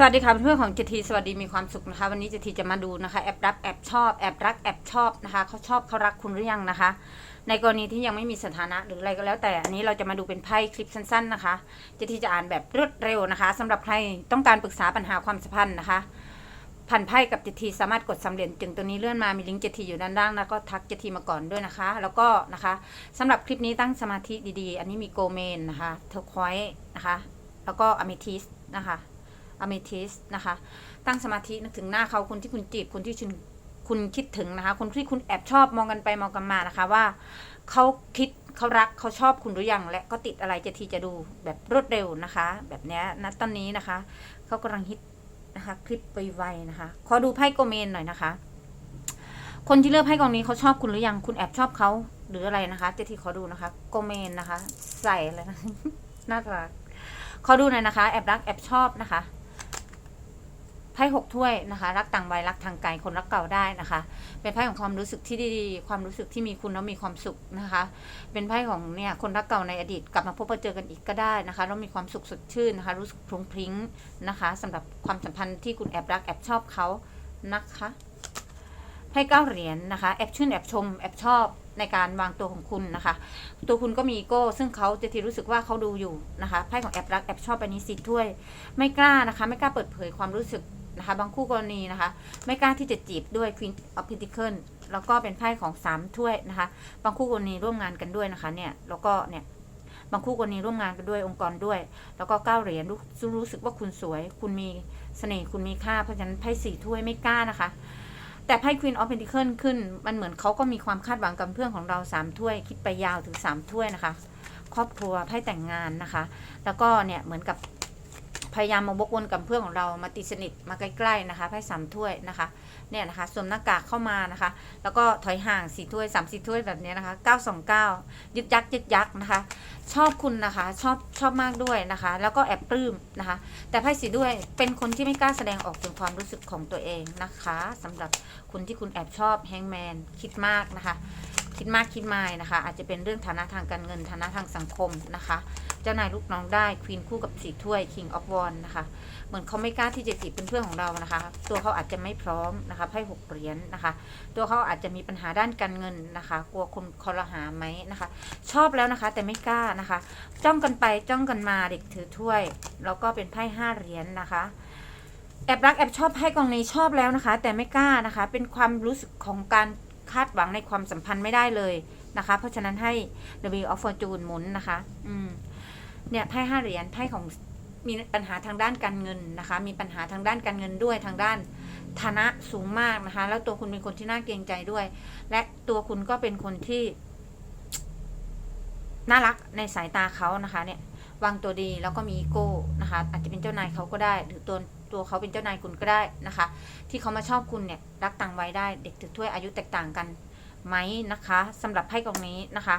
สวัสดีค่ะเพื่อนของเจทีสวัสดีมีความสุขนะคะ วันนี้เจทีจะมาดูนะคะแอบรักแอบชอบแอบรักแอบชอบนะคะเขาชอบเขารักคุณหรือยังนะคะ ในกรณีที่ยังไม่มีสถานะหรืออะไรก็แล้ว แต่อันนี้เราจะมาดูเป็นไพ่คลิปสั้น ๆนะคะเจทีจะอ่านแบบรวดเร็วนะคะสำหรับใครต้องการปรึกษาปัญหาความสัมพันธ์นะคะพันไพ่กับเจทีสามารถกดสำเร็จจึงตัวนี้เลื่อนมามีลิงก์เจทีอยู่ด้านล่างแล้วก็ทักเจทีมาก่อนด้วยนะคะ แล้วก็นะคะสำหรับคลิปนี้ตั้งสมาธิดีๆ อันนี้มีโกเมนนะคะเทอร์ควอยนะคะ แล้วก็อเมทิสนะคะ อเมทิสนะคะ ตั้งสมาธินึกถึงหน้าเขาคนที่คุณจีบคนที่คุณคุณคิดถึงนะคะ คนที่คุณแอบชอบมองกันไปมองกันมานะคะว่าเขาคิดเขารักเขาชอบคุณหรือยังและก็ติดอะไรเจะทีจะดูแบบรวดเร็วนะคะ แบบนี้ยณตอนนี้นะคะ เขากำลังฮิตนะคะ คลิปไปไวนะคะ ขอดูไพ่โกเมนหน่อยนะคะ คนที่เลือกไพ่กองนี้เขาชอบคุณหรือยังคุณแอบชอบเขาหรืออะไรนะคะ เจทีขอดูนะคะ โกเมนนะคะ ใส่เลยนะน่ารักขอดูหน่อยนะคะ แอบรักแอบชอบนะคะ ไพ่หกถ้วยนะคะ รักต่างวัยรักทางไกลคนรักเก่าได้นะคะ เป็นไพ่ของความรู้สึกที่ดีๆ ความรู้สึกที่มีคุณแล้วมีความสุขนะคะ เป็นไพ่ของเนี่ยคนรักเก่าในอดีตกลับมาพบมาเจอกันอีกก็ได้นะคะแล้วมีความสุขสดชื่นนะคะ รู้สึกพรุงพริ้งนะคะสำหรับความสัมพันธ์ที่คุณแอบรักแอบชอบเขานะคะไพ่เก้าเหรียญนะคะแอบชื่นแอบชมแอบชอบในการวางตัวของคุณนะคะ ตัวคุณก็มีอีโก้ ซึ่งเขาจะทีรู้สึกว่าเขาดูอยู่นะคะไพ่ของแอบรักแอบชอบอันนี้สิถ้วย ไม่กล้านะคะ ไม่กล้าเปิดเผยความรู้สึก นะคะ บางคู่กรณีนะคะ ไม่กล้าที่จะจีบด้วย Queen of Pentacles แล้วก็เป็นไพ่ของสามถ้วยนะคะ บางคู่กรณีร่วมงานกันด้วยนะคะเนี่ย แล้วก็เนี่ย บางคู่กรณีร่วมงานกันด้วยองค์กรด้วย แล้วก็เก้าเหรียญรู้รู้สึกว่าคุณสวย คุณมีเสน่ห์ คุณมีค่า เพราะฉะนั้นไพ่สี่ถ้วยไม่กล้านะคะ แต่ไพ่ Queen of Pentacles ขึ้น มันเหมือนเขาก็มีความคาดหวังกับเพื่อนของเราสามถ้วย คิดไปยาวถึงสามถ้วยนะคะ ครอบครัวไพ่แต่งงานนะคะ แล้วก็เนี่ยเหมือนกับ พยายามมาบกวนกับเพื่อนของเรามาตีสนิทมาใกล้ๆนะคะไพ่สามถ้วยนะคะเนี่ยนะคะสวมหน้ากากเข้ามานะคะ แล้วก็ถอยห่างสี่ถ้วยสามสี่ถ้วยแบบนี้นะคะเก้าสองเก้ายึดยักยึดยักนะคะ ชอบคุณนะคะชอบชอบมากด้วยนะคะ แล้วก็แอบปลื้มนะคะ แต่ไพ่สีด้วยเป็นคนที่ไม่กล้าแสดงออกถึงความรู้สึกของตัวเองนะคะสำหรับคุณที่คุณแอบชอบแฮงแมนคิดมากนะคะคิดมากคิดไม่นะคะ อาจจะเป็นเรื่องฐานะทางการเงินฐานะทางสังคมนะคะ จ้านายลูกน้องได้ควีนคู่กับสีถ้วย King of w a n นะคะเหมือนเขาไม่กล้าที่จะจีบเป็นเพื่อนของเรานะคะ ตัวเขาอาจจะไม่พร้อมนะคะไพ่หกเหรียญนะคะ ตัวเขาอาจจะมีปัญหาด้านการเงินนะคะ กลัวคนคอรหาไหมนะคะ ชอบแล้วนะคะแต่ไม่กล้านะคะ จ้องกันไปจ้องกันมาเด็กถือถ้วย แล้วก็เป็นไพ่ห้าเหรียญนะคะแอบรักแอบชอบไพ่กองนี้ชอบแล้วนะคะ แต่ไม่กล้านะคะ เป็นความรู้สึกของการคาดหวังในความสัมพันธ์ไม่ได้เลยนะคะ เพราะฉะนั้นให้ W of Fortune หมุนนะคะ อืม เนี่ยไพ่ห้าเหรียญไพ่ของมีปัญหาทางด้านการเงินนะคะ มีปัญหาทางด้านการเงินด้วยทางด้านฐานะสูงมากนะคะ แล้วตัวคุณเป็นคนที่น่าเกรงใจด้วย และตัวคุณก็เป็นคนที่ น่ารักในสายตาเขานะคะเนี่ยวางตัวดีแล้วก็มีอีโก้นะคะ อาจจะเป็นเจ้านายเขาก็ได้ หรือตัวตัวเขาเป็นเจ้านายคุณก็ได้นะคะ ที่เขามาชอบคุณเนี่ยรักต่างวัยได้ เด็กถือถ้วยอายุแตกต่างกัน ไหมนะคะสำหรับไพ่กองนี้นะคะ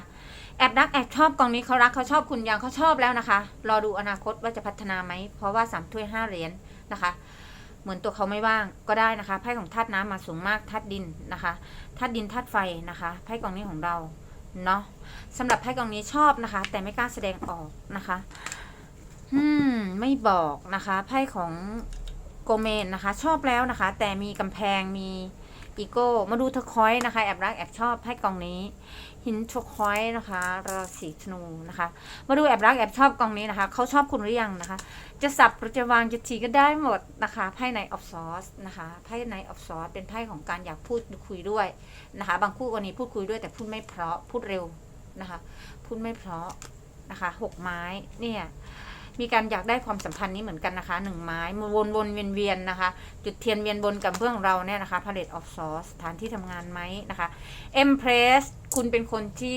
แอบรักแอบชอบกองนี้เขารักเขาชอบคุณยังเขาชอบแล้วนะคะ รอดูอนาคตว่าจะพัฒนาไหม เพราะว่าสามถ้วยห้าเหรียญนะคะ เหมือนตัวเขาไม่ว่างก็ได้นะคะ ไพ่ของธาตุน้ำมาสูงมากธาตุดินนะคะธาตุดินธาตุไฟนะคะ ไพ่กองนี้ของเราเนาะสำหรับไพ่กองนี้ชอบนะคะ แต่ไม่กล้าแสดงออกนะคะอืมไม่บอกนะคะ ไพ่ของโกเมนนะคะ ชอบแล้วนะคะ แต่มีกำแพงมี อีโก้ มาดูเทอร์คอยนะคะ แอบรักแอบชอบไพ่กองนี้ หินเทอร์คอยนะคะ ราศีธนูนะคะ มาดูแอบรักแอบชอบกองนี้นะคะ เขาชอบคุณหรือยังนะคะ จะสับหรือจะวางจะทีก็ได้หมดนะคะ ไพ่ในออฟซอสนะคะ ไพ่ในออฟซอสเป็นไพ่ของการอยากพูดคุยด้วยนะคะ บางคู่กรณีพูดคุยด้วยแต่พูดไม่เพราะ พูดเร็วนะคะ พูดไม่เพราะนะคะหกไม้เนี่ย มีการอยากได้ความสัมพันธ์นี้เหมือนกันนะคะหนึ่งไม้วนวนเวียนเวียนนะคะ จุดเทียนเวียนบนกับเพื่อนของเราเนี่ยนะคะ palette of sauce สถานที่ทำงานไหมนะคะ empress คุณเป็นคนที่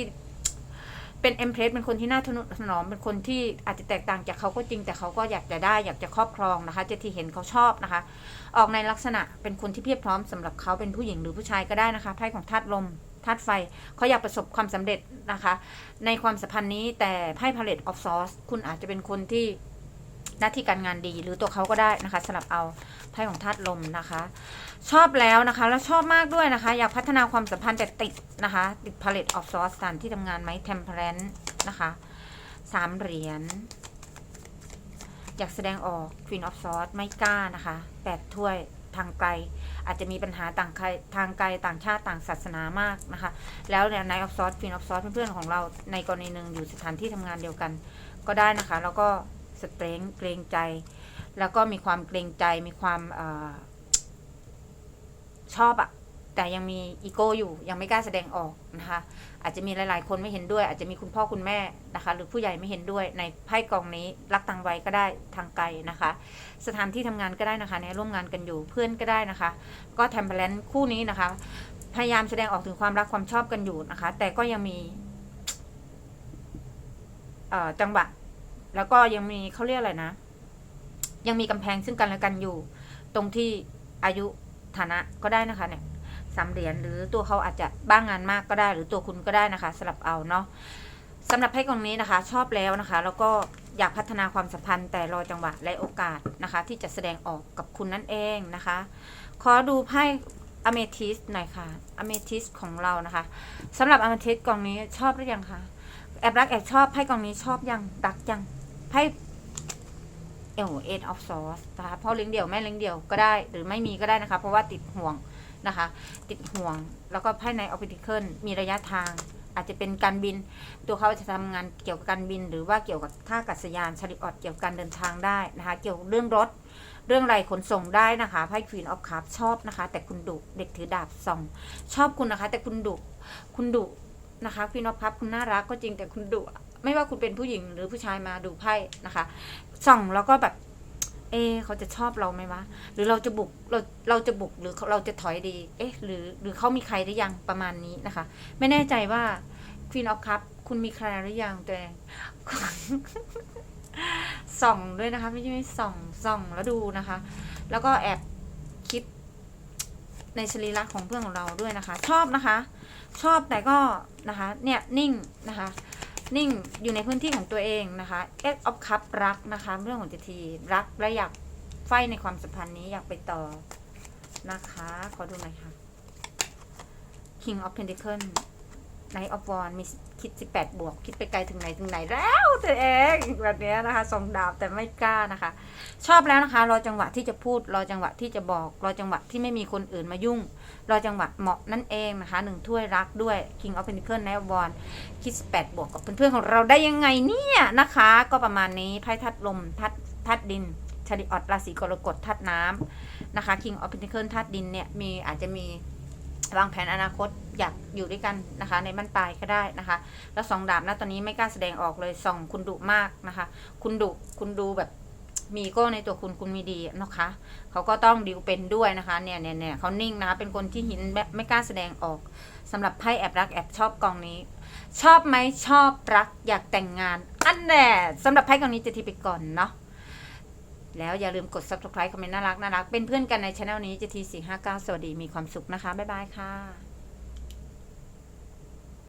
เป็น empress เป็นคนที่น่าทนุถนอมเป็นคนที่อาจจะแตกต่างจากเขาก็จริง แต่เขาก็อยากจะได้อยากจะครอบครองนะคะจะที่เห็นเขาชอบนะคะ ออกในลักษณะเป็นคนที่เพียบพร้อมสำหรับเขาเป็นผู้หญิงหรือผู้ชายก็ได้นะคะไพ่ของธาตุลม ธาตุไฟเขาอยากประสบความสำเร็จนะคะ ในความสัมพันธ์นี้แต่ไพ่ palette of sauce คุณอาจจะเป็นคนที่หน้าที่การงานดีหรือตัวเขาก็ได้นะคะสลับเอาไพ่ของธาตุลมนะคะ ชอบแล้วนะคะ แล้วชอบมากด้วยนะคะ อยากพัฒนาความสัมพันธ์แต่ติดนะคะ ติด palette of sauce สถานที่ทำงานไหม temperance นะคะสามเหรียญอยากแสดงออก Queen of Swords ไม่กล้านะคะแปดถ้วย ทางไกล อาจจะมีปัญหาต่างทางไกลต่างชาติต่างศาสนามากนะคะ แล้วเนี่ยนายออฟซอสฟิลออฟซอสเพื่อนๆของเราในกรณีหนึ่งอยู่สถานที่ทำงานเดียวกัน ก็ได้นะคะ แล้วก็สเตรงเกรงใจ แล้วก็มีความเกรงใจมีความออชอบอะ แต่ยังมีอีโก้อยู่ยังไม่กล้าแสดงออกนะคะอาจจะมีหลาย ๆ คนไม่เห็นด้วย อาจจะมีคุณพ่อคุณแม่นะคะ หรือผู้ใหญ่ไม่เห็นด้วยในไพ่กองนี้ รักต่างไวัยก็ได้ทางไกลนะคะ สถานที่ทำงานก็ได้นะคะเนร่วมงานกันอยู่เพื่อนก็ได้นะคะ ก็แทมเพลนคู่นี้นะคะ พยายามแสดงออกถึงความรักความชอบกันอยู่นะคะ แต่ก็ยังมีจังหวะแล้วก็ยังมีเขาเรียกอะไรนะ ยังมีกำแพงซึ่งกันและกันอยู่ ตรงที่อายุฐานะก็ได้นะคะเนี่ย สามเหรียญหรือตัวเขาอาจจะบ้างงานมากก็ได้ หรือตัวคุณก็ได้นะคะสลับเอาเนาะสำหรับไพ่กองนี้นะคะ ชอบแล้วนะคะ แล้วก็อยากพัฒนาความสัมพันธ์แต่รอจังหวะและโอกาสนะคะ ที่จะแสดงออกกับคุณนั่นเองนะคะ ขอดูไพ่อเมทิสหน่อยค่ะอเมทิสของเรานะคะสำหรับอเมทิสกองนี้ชอบหรือยังคะแอบรักแอบชอบไพ่กองนี้ชอบยังรักยังไพ่เอลเอ็นออฟซอสนะคะพ่อเลี้ยงเดี่ยวแม่เลี้ยงเดี่ยวก็ได้ หรือไม่มีก็ได้นะคะ เพราะว่าติดห่วง นะคะ ติดห่วง แล้วก็ไพ่ในออฟฟิเคิลมีระยะทาง อาจจะเป็นการบิน ตัวเขาจะทำงานเกี่ยวกับการบิน หรือว่าเกี่ยวกับท่าอากาศยานชลิออดเกี่ยวกับการเดินทางได้นะคะ เกี่ยวกับเรื่องรถ เรื่องไรขนส่งได้นะคะไพ่ Queen of Cups ชอบนะคะ แต่คุณดุเด็กถือดาบส่อง ชอบคุณนะคะ แต่คุณดุคุณดุนะคะ Queen of Cups คุณน่ารักก็จริงแต่คุณดุไม่ว่าคุณเป็นผู้หญิงหรือผู้ชายมาดูไพ่นะคะ ส่องแล้วก็แบบ เอเขาจะชอบเราไหมวะ หรือเราจะบุกเราเราจะบุกหรือเราจะถอยดี เอ๊ะ หรือหรือเขามีใครหรือยังประมาณนี้นะคะ ไม่แน่ใจว่า Queen of Cup คุณมีใครหรือยังตัวเองส่องด้วยนะคะ ไม่ใช่ไม่ส่องส่องแล้วดูนะคะ แล้วก็แอบคิดในชรีระของเพื่อนของเราด้วยนะคะ ชอบนะคะ ชอบแต่ก็นะคะ เนี่ยนิ่งนะคะ นิ่งอยู่ในพื้นที่ของตัวเองนะคะ X of Cup รักนะคะ เรื่องของเจทีรักและอยากไฟในความสัมพันธ์นี้อยากไปต่อนะคะ ขอดูหน่อยค่ะ King of Pentacle Knight of Wands มีคิด 18 บวก คิดไปไกลถึงไหนถึงไหนแล้วตัวเองแบบนี้นะคะสองดาบแต่ไม่กล้านะคะ ชอบแล้วนะคะ รอจังหวะที่จะพูด รอจังหวะที่จะบอก รอจังหวะที่ไม่มีคนอื่นมายุ่ง รอจังหวะเหมาะนั่นเองนะคะหนึ่งถ้วยรักด้วย King of Pentacle Knight of Wands คิด 18 บวกกับเพื่อนๆของเราได้ยังไงเนี่ยนะคะ ก็ประมาณนี้ไพ่ทัดลมทัดทัดดินชาริออตราศีกรกฎทัดน้ำนะคะ King of Pentacle ทัดดินเนี่ยมีอาจจะมีวางแผนอนาคตอยากอยู่ด้วยกันนะคะ ในบ้านปลายก็ได้นะคะ แล้วสองดาบนะตอนนี้ไม่กล้าแสดงออกเลยส่องคุณดุมากนะคะ คุณดุคุณดูแบบมีโก้ในตัวคุณคุณมีดีนะคะเขาก็ต้องดิวเป็นด้วยนะคะเนี่ยเนี่ยเนี่ยเขานิ่งนะคะเป็นคนที่หินแบบไม่กล้าแสดงออกสำหรับไพ่แอบรักแอบชอบกองนี้ ชอบไหมชอบรักอยากแต่งงาน อันแน่สำหรับไพ่กองนี้จะทีไปก่อนเนาะแล้วอย่าลืมกด subscribe คอมเมนต์น่ารักน่ารักเป็นเพื่อนกันในช anel นี้จะทีสี่ห้าเก้าสวัสดีมีความสุขนะคะ บ๊ายบายค่ะ